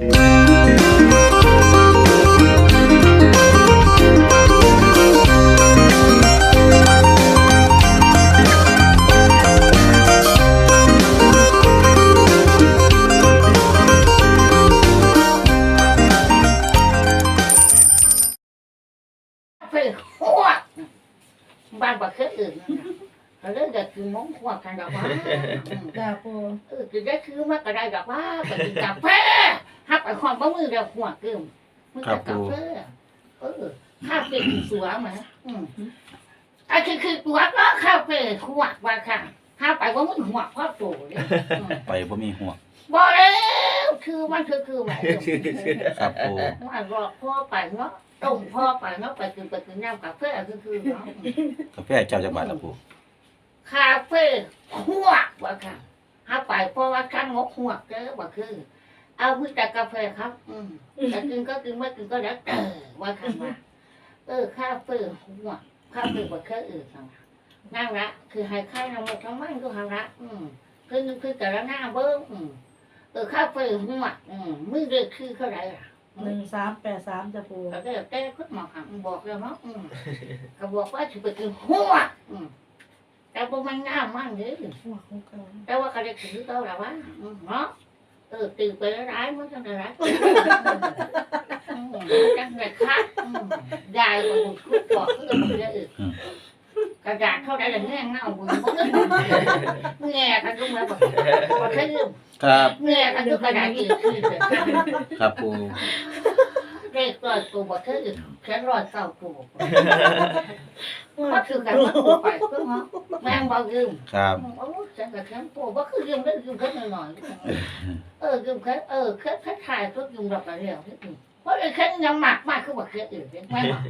เพื่อหัวบ้านบ่เคยอื่นนั่นน่ะเขาเรียกจะกินมงหัวกันดอกว่าอืมจ้าปูเออคือได้คือมาก็ได้ดอกว่าก็กินกาแฟ ฮับไปความบ่มือเดียวหัวกึมมือกับกาแฟเออข้าวเป็นสวยไหมอืมอันคือคือตัวก็ข้าวเป็นหัวว่าค่ะข้าวไปว่ามึงหัวพ่อโตเลยอืมไปบ่มีหัวบ่แล้วคือมันคือคือแหมครับปูมันรอพ่อไปเนาะต้มพ่อไปเนาะไปกินไปกินน้ำกาแฟคือคือเนาะกาแฟเจ้าจักบาทละปูคาเฟ่หัวว่าค่ะถ้าไปเพราะว่าข้างงกหัวเจอว่าคือ เอามือแต่กาแฟครับ อืมแต่กินก็กินไม่กินก็แล้วแต่ว่าค่ะมาเออคาเฟ่หัวคาเฟ่ว่าเคยอื่นนะนั่งละคือให้ค่ายนำมาทั้งมันก็หาละอืมคือคือแต่ละหน้าเบิ้งอืมเออคาเฟ่หัวอืมมือเด็กคือเท่าไหร่ล่ะหนึ่งสามแปดสามจ้าปูก็ได้แต่คุณหมอค่ะบอกแล้วเนาะอืมก็บอกว่าจะไปกินหัวอืมแต่พวกมันง่ามมากเลยหัวของเก่าแต่ว่าก็ได้ถือเขาแล้ววะอืมเนาะ เออตื่นไปแล้วร้ายมันจังไงร้ายอืมจังไงคัดอืมยายก็บุกคุกบอกเพื่อนมันจะอึกระดาษเท่าใดละแง่เงาบุญมันแง่กันทุกแล้วบอกบอกแค่ยืมครับแง่กันทุกกระดาษอีกคือเถอะครับปูเด็กร้อยตัวบอกแค่ยืมแค่ร้อยเก้าตัวก็คือกันว่าตัวไปเพื่อเนาะแม่งบอกยืมครับโอ้ ฉันกับแคมปูว่าคือยืมได้ยืมแค่หน่อยๆเออยืมแค่เออแค่แค่ถ่ายก็ยืมดอกกระเดียวที่อื่นเพราะไอ้แค่ยังหมักมากคือว่าแค่อื่นไม่หมัก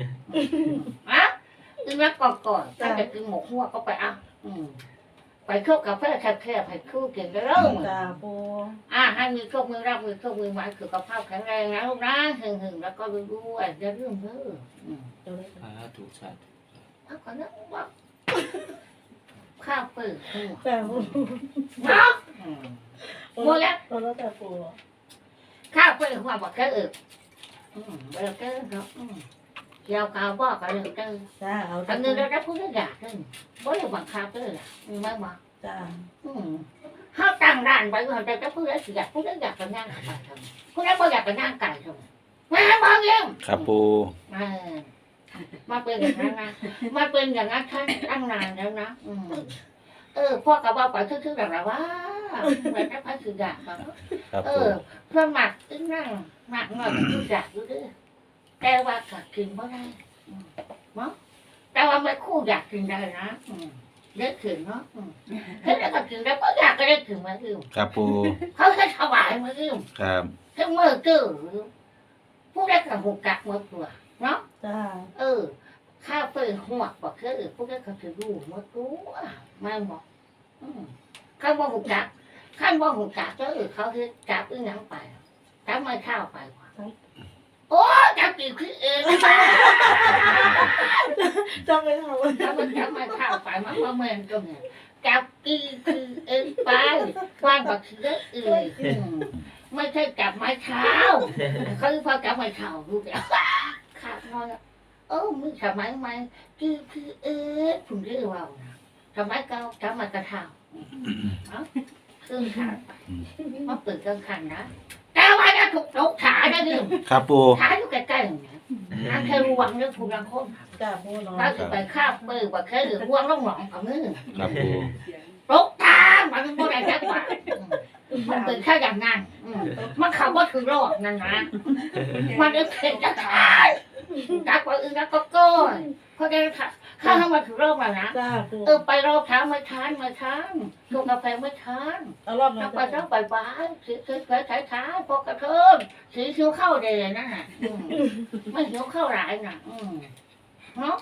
อะอีนักก่อนก่อนถ้าจะกินหมกหัวก็ไปอะอืมไปโชคกาแฟแคบๆให้คู่กินกันแล้วจ้าปูอะให้มีโชคมือรับมือโชคมือไม้สุขภาพแข็งแรงนะลูกนะหึงๆแล้วก็รู้ๆอย่าลืมเด้ออืมเดี๋ยวเลยสาธุสาธุเอาก่อนนะว่า ข้าวเปิดหัวจ้าปูเนาะอืมหมดแล้วหมดแล้วจ้าปูข้าวเปิดหัวบอกแค่อึกอืมเบลเกอร์เนาะอืมเกี่ยวกาวบอกกันเลยเกอร์จ้าเอาอัจ้านปูนี้เราได้พูดได้อยากขึ้นบ่ได้บังคับเลยล่ะอืมไม่บอกจ้าอืมข้าวตั้งร้านไว้ก่อนแต่จะพูดได้สิอยากพูดได้อยากกันย่างไก่ทำพูดได้บ่อยากกันย่างไก่ทำแม่บอกเยี่ยมครับปูเออ มาเป็นอย่างนั้นนะมาเป็นอย่างนั้นท่านตั้งนานแล้วนะอืมเออพ่อกับว่าไปชื่อๆแบบว่าเหมือนนักพัฒนาแบบครับเอปูอเพื่อนหมักอึ้งนั่งหมักหน่อยก็อยากอยู่ด้วยแต่ว่ากัดกินไม่ได้อืมเนาะแต่ว่าไม่คู่อยากกินได้นะอืมได้ถึงเนาะอืมเฮ้ยแล้วก็กินได้ก็อยากก็ได้ถึงมาอืมครับปูเขาให้ถวายมาอืม ครับ ทั้งมือตื้อผู้ได้กับหุกกักมือตัว เนาะจ้าเออ ข้าวเปิดหัวบอกคือพวกนั้นเขาถือดูมือตัวไม่บอกอืมข้าวว่าหุกกักข้าวว่าหุกกักก็เออเขาคือจับอึ้งหนังไปจับไม่ข้าวไปว่ะโอ้จับตีคือเองจ้าไม่เอาจับมันจับไม่ข้าวไปมันมาเมือนตรงนี้จับตีคือเองไปว่านบอกคือเอออืมไม่ใช่จับไม้เท้าเขาพอจับไม้เท้าดูแล้ว ขาดน้อยอะเออมึงสมัยใหม่คือคือเออคุณเรียกว่านะสมัยเก่าจับไม้กระเท้าเอ้าเครื่องขาดไปมาเปิดเครื่องขันนะแต่ว่าจะถูกตกขาได้ดิครับปูขาอยู่ใกล้ๆอย่างเงี้ยนั่นแค่ระวังเรื่องผู้รังคนจ้าปูเนาะถ้าจะไปคาบมือว่าแค่หรือห่วงล่องหลองกับมือครับปูตกทางมันไม่ได้จักว่าอืมมันเป็นแค่อย่างนั้นอืมมันขับว่าคือรอดนั่นนะมันเอ็กจะขาย จักว่าอื่นแล้วก็ก้อยเพราได้ค่ะข้าทำมาถึงรอบแล้วนะจ้าปูเออไปรอบเช้าไม่ทานไม่ทานชงกาแฟม่ทานเอารอบนั้แล้นวไปจ้าเช้าบ่ายๆสีสีสวยช้าๆพอกระเทิมสีคิ้วเข้าเดยนั่นน่ะอืมไม่หิวเข้าหลายน่ะอืมเนาะ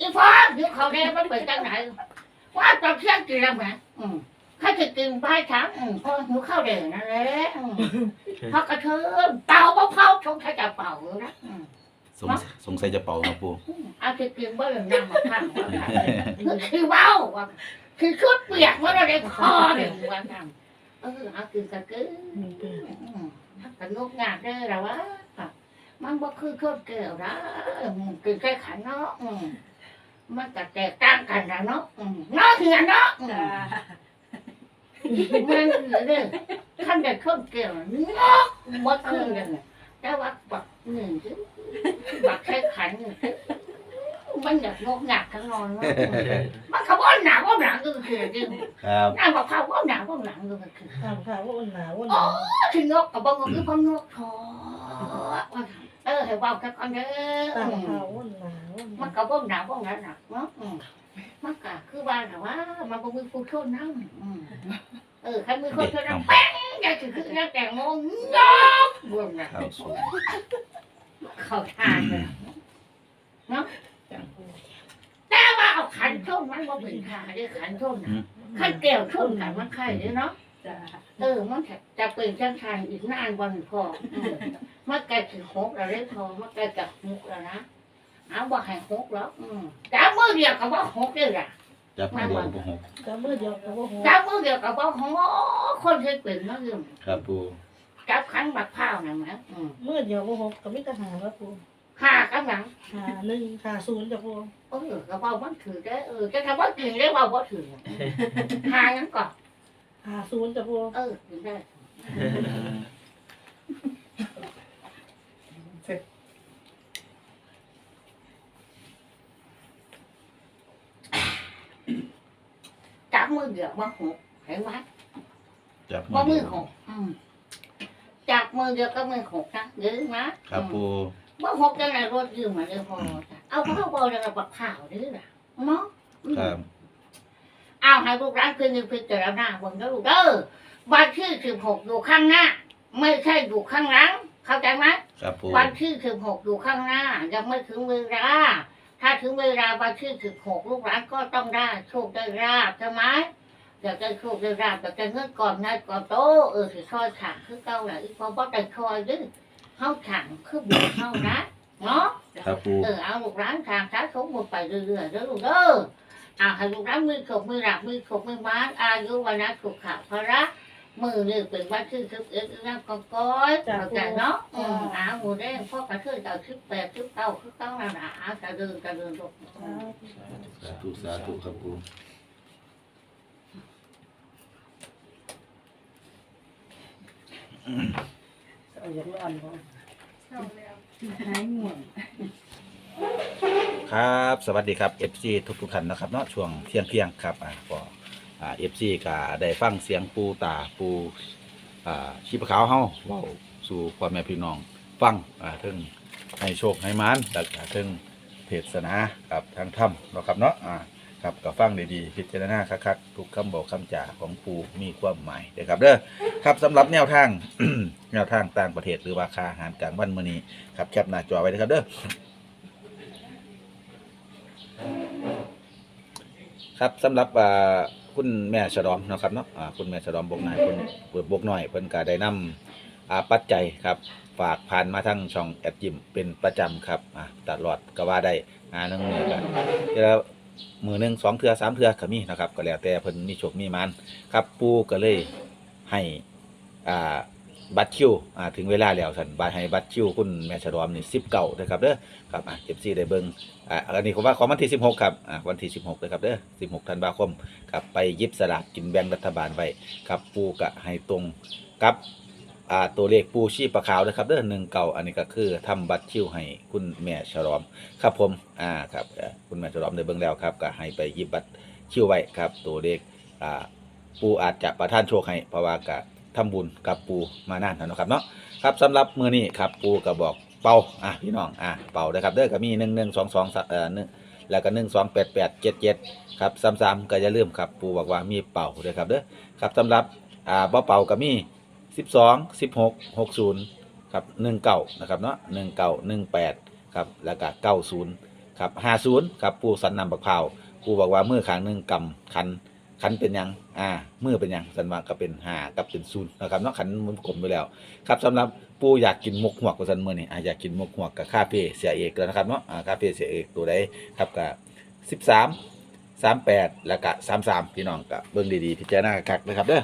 อีฟ้าหิวเข้าแดงมันเป็นจังไหนว่าตอนเที่ยงกินแล้วไหมอืมข้าจะกินบ่ายช้างอืมเพราะหิวเข้าเดยนั่นแหละอืม พอกระเทิมเป่าเผาๆชงถ้จะเป่านะอืม สงสงสัยจะเป่าครับปูเอาจะกินบ่อย่างนั้นมาข้างว่าค่ะคือเว้าว่าคือชุดเปียกว่าเราได้คอเนี่ยว่าทำเออเอากินกระกึ่หนึ่งปีอืมถ้าไปกันงกงากได้แล้ววะค่ะมันบ่คือคนแก้วนะอืมคือแค่ขันเนาะอืมมันก็แตกต่างกันนะเนาะอืมเนาะเหียเนาะอืมมันเด้อท่านได้คนแก้วเนาะบ่คือกันน่ะแต่ว่าบักหนึ่งคือ บักแค่ขันนี่คือมันอยากงกงากทั้งนอนเนาะอืมมันเขาบ่หนาบ่หลังก็คือจริงครับนั่งบอกเขาบ่หนาบ่หลังก็คือถามค่ะว่าอ้วนหนาอ้วนหอ๋อนาถึงนกกับบ่งคือพ่อนกทอเออให้เว้ากันก่อนเด้อถามอืค่ะมอ้วนหนาอ้วนหมันนาก็บ่หนาบ่หนาหนักเนาะอืมมันก็คือว่าแต่ว่า มันบ่มีผู้ชนนำอืมเออใครมีคนชนนำแป้งอยากสิคือนักแต่งโมงยอกบ่น่ะเข้าสู่ เข้าทางเลยเนาะแต่ว่าเอาขันชนมันบ่เป็นทางเด้อขันชนน่ะขันแก้วชนกันมันใครเด้อเนาะเออ มันจะจะเป็นจังทางอีกนานวันพออืมมันใกล้ถึงหกแล้วเด้พอมันใกล้จะหกแล้วนะเอาว่าให้หกแล้วอืมจับมือเดียวกับว่าหกเด้อล่ะจับมือเดียวกับหกจะมือเดียวกับว่าหัวจับมือเดียวกับว่าหกคนเคยเป็นเนาะยืมครับปู จับขันบักพร้าวนะมั้งอืมมือเดียวว่าหกกับมิตรหาครับปูห้ากับหลังหาหนึ่งหาศูนย์จ้ะปูเออกับว่ามันถือได้เออจะทำว่าถือได้ว่าว่าถือหายังก่อนหาศูนย์จ้ะปูเออถือได้จับมือเดียวว่าหกเห็นไหมจับว่ามืมือหกอืม จับมือเดียวก็มือหกนะยืมนะครับปูว่าหกจะไหนรถยืมมาเลยพอจ้ะเอาข้าวบอลจะบักข่าวดื้อล่ะเนาะอืมครับเอาให้ลูกร้านคืนนึงพิจารณาบนแล้วลูกเด้อวันที่สิบหกอยู่ข้างหน้า ไม่ใช่อยู่ข้างหลัง เข้าใจไหมครับปูวันที่สิบหกอยู่ข้างหน้า ยังไม่ถึงเวลาถ้าถึงเวลาวันที่สิบหกลูกหลานก็ต้องได้โชคได้ราบใช่ไหม อยากได้โชคได้ราบอยากได้เงินก่อนนายก่อนโตเออสิซอยขังคือเก่าแหละอีพอบ่ได้คอยดื้อเฮาขังคือบุญเฮานะเนาะครับปูเออเอาลูกร้านทางสาธุหมดไปเรื่อยๆเด้อลูกเด้อเอาให้ลูกร้านมือขบมือหลักมือขบมือม้านอายุวันนะสุขภาพระมือนี่เป็นวันที่สิบเอ็ดนะก็ก้อยเข้าใจเนาะอืมเอาหมูแดงพ่อกระเทือนเอาสิบแปดสิบเก้าสิบเก้านั่นน่ะเอากระเดินกระเดินลูกสาธุสาธุครับปู เอาอย่างละอันพอครับ สวัสดีครับ FC ทุกทุกๆท่านนะครับเนาะช่วงเที่ยงเที่ยงๆครับอ่าก็อ่า FC ก็ได้ฟังเสียงปูตาปูอ่าชีพขาวเฮาเว้าสู่พ่อแม่พี่น้องฟังอ่าถึงให้โชคให้มานแล้วก็ถึงเทศนาครับทางธรรมเนาะครับเนาะอ่า ครับก็ฟังดีๆพิจารณาคักๆทุกคำบอกคำจาของปูมีความหมายเด้อครับเด้อครับสำหรับแนวทาง แนวทางต่างประเทศหรือว่าค่าอาหารกลางวันมื้อนี้ครับแคปหน้าจอไว้เด้อครับเด้อครับสำหรับอ่าคุณแม่ฉลอมเนาะครับเนาะอ่าคุณแม่ฉลอมบกนายเพิ่นเปิดบกหน้อยเพิ่นก็ได้นำอ่าปัจจัยครับ ฝากผ่านมาทั้งช่องแอดยิมเป็นประจำครับอ่าตลอดก็ว่าได้อ่าหนึงมือกันเทื่อ มือหนึ่งสองเทือสามเทือก็มีนะครับ ก็แล้วแต่เพิ่นมีโชคมีมันครับปูก็เลยให้อ่าบัตรคิวอ่าถึงเวลาแล้วสันบัตรให้บัตรคิวคุณแม่ฉลอมนี่สิบเก่านะครับเด้อครับอ่าเจ็บซี่ได้เบิ่งอ่าอันนี้ผมว่าของวันที่16ครับอ่าวันที่16เลยครับเด้อ16ธันวาคมครับไปยิบสลากกินแบ่งรัฐบาลไว้ครับปูกะให้ตรงกับ อ่าตัวเลขปูชีปลาขาวนะครับเด้อหนึ่งเก่าอันนี้ก็คือทำบัตรคิวให้คุณแม่ฉลอมครับผมอ่าครับคุณแม่ฉลอมได้เบิ่งแล้วครับก็ให้ไปยิบบัตรคิวไว้ครับ ตัวเลขอ่าปูอาจจะประทานโชคให้เพราะว่ากะทำบุญกับปูมานานแล้วนะครับเนาะครับสำหรับมือนี้ครับปูก็บอกเป่าอะพี่น้องอะเป่านะครับเด้อก็มีหนึ่งหนึ่งสองสองเอ่อหนึ่งแล้วก็หนึ่งสองแปดแปดเจ็ดเจ็ดครับซ้ำๆก็อย่าลืมครับปูบอกว่ามีเป่าด้วยครับเด้อครับสำหรับอ่าบ่เป่าก็มี สิบสองสิบหกหกศูนย์ครับหนึ่งเก้านะครับเนาะหนึ่งเก้าหนึ่งแปดครับแล้วก็เก้าศูนย์ครับห้าศูนย์ครับปูสันนำบักเผาปูบอกว่ามือขางหนึ่งกำคันคันเป็นยัง อ่ามือเป็นยังสันว่าก็เป็นห้ากับเป็นศูนย์นะครับเนาะขันมันกลมไปแล้ว ครับสำหรับปูอยากกินหมกหัวกกว่าซันเมื่อนี่อะอยากกินหมกหัวกับคาเฟ่เสียเอกแล้วนะครับเนาะอ่าคาเฟ่เสียเอกตัวใดครับกับสิบสามสามแปดแล้วก็สามสามพี่น้องกับเบิ่งดีๆพิจารณาคักนะครับเด้อ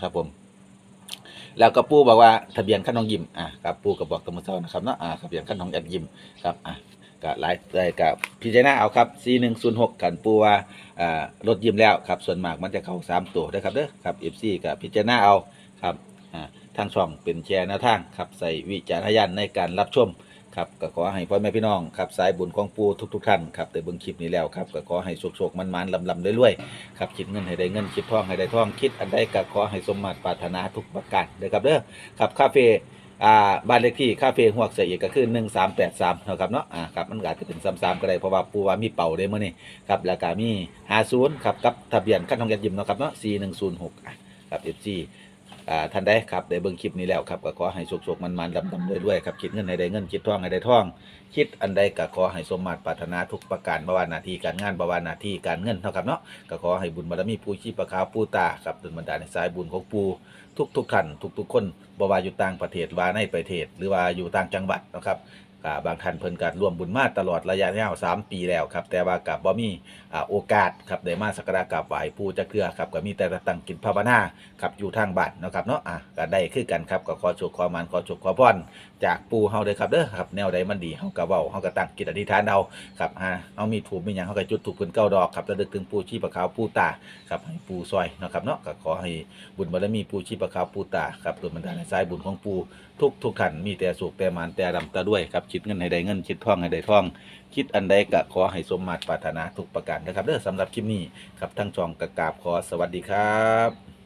ครับผม แล้วก็ปู่บอกว่าทะเบียนขั้นน้องยิ้มอะครับปู่ก็บอกตำรวจนะครับเนาะอ่าทะเบียนขั้นน้องแอดยิ้มครับอะก็หลายได้กับพิจารณาเอาครับ4106กันปู่ว่าอ่ารถยิ้มแล้วครับส่วนมากมันจะเข้าสามตัวนะครับเด้อครับ FC กับพิจารณาเอาครับอ่าทางช่องเป็นแชร์แนวทางครับใส่วิจารณญาณในการรับชม ครับก็ขอให้พ่อแม่พี่น้องครับสายบุญของปูทุกๆท่านครับแต่เบิ่งคลิปนี้แล้วครับก็ขอให้โชคๆมันๆลำๆรวยๆครับคิดเงินให้ได้เงินคิดทองให้ได้ทองคิดอันใดก็ขอให้สมมาตรปรารถนาทุกประการเด้อครับเด้อครับคาเฟ่อ่าบ้านเลขที่คาเฟ่หวกเสียอีกก็คือ1383เนาะครับเนาะอ่าครับมันก็อาจจะเป็น33ก็ได้เพราะว่าปูว่ามีเป่าได้มื้อนี้ครับแล้วก็มี50ครับกับทะเบียนคันทองยัดยิมเนาะครับเนาะ4106อะครับ FC อ่าท่านไดครับได้เบิ่งคลิปนี้แล้วครับก็ขอให้โชคๆมันๆดำๆด้วยๆครับคิดเงินให้ได้เงินคิดท่องให้ได้ท่อง คิดอันใดก็ขอให้สมมาตรปรารถนาทุกประการบวาหนาที่การงานบวาหนาที่การเงินเท่ากับเนาะก็ขอให้บุญบารมีผู้ชีพประคาผู้ตาครับดลบันดาลในสายบุญของปูทุกทุกๆท่านทุกทุกๆคนบว่าอยู่ต่างประเทศว่าในประเทศ หรือว่าอยู่ต่างจังหวัดนะครับ ก็บางท่านเพิ่นการร่วมบุญมาตลอดระยะยาวสามปีแล้วครับ แต่ว่ากับบ่มีอ่าโอกาสครับได้มาสักการะกราบไหว้ปู่จักเทื่อครับก็มีแต่ตั้งกินภาวนาครับอยู่ทางบ้านเนาะครับเนาะอะก็ได้คือกันครับก็ขอโชคขอมันขอโชคขอพรจากปูเฮาเด้อครับเด้อครับแนวใดมันดีเฮาก็เว้าเฮาก็ตั้งจิตอธิษฐานเอาครับฮะเฮามีถูกมีหยังเฮาก็จุดถูกเพิ่นเก้าดอกครับระลึกถึงปูชีพขาวปูตาครับให้ปูซอยเนาะครับเนาะก็ขอให้บุญบารมีปูชีพขาวปูตาครับโดยบรรดาลในสายบุญของปูทุกทุกขันมีแต่สุขแต่มานแต่ดำตาด้วยครับคิดเงินให้ได้เงินคิดท่องให้ได้ท่อง คิดอันใดก็ขอให้สมมาตรปรารถนาทุกประการนะครับเด้อสำหรับคลิปนี้ครับทั้งจองกระกาบขอสวัสดีครับ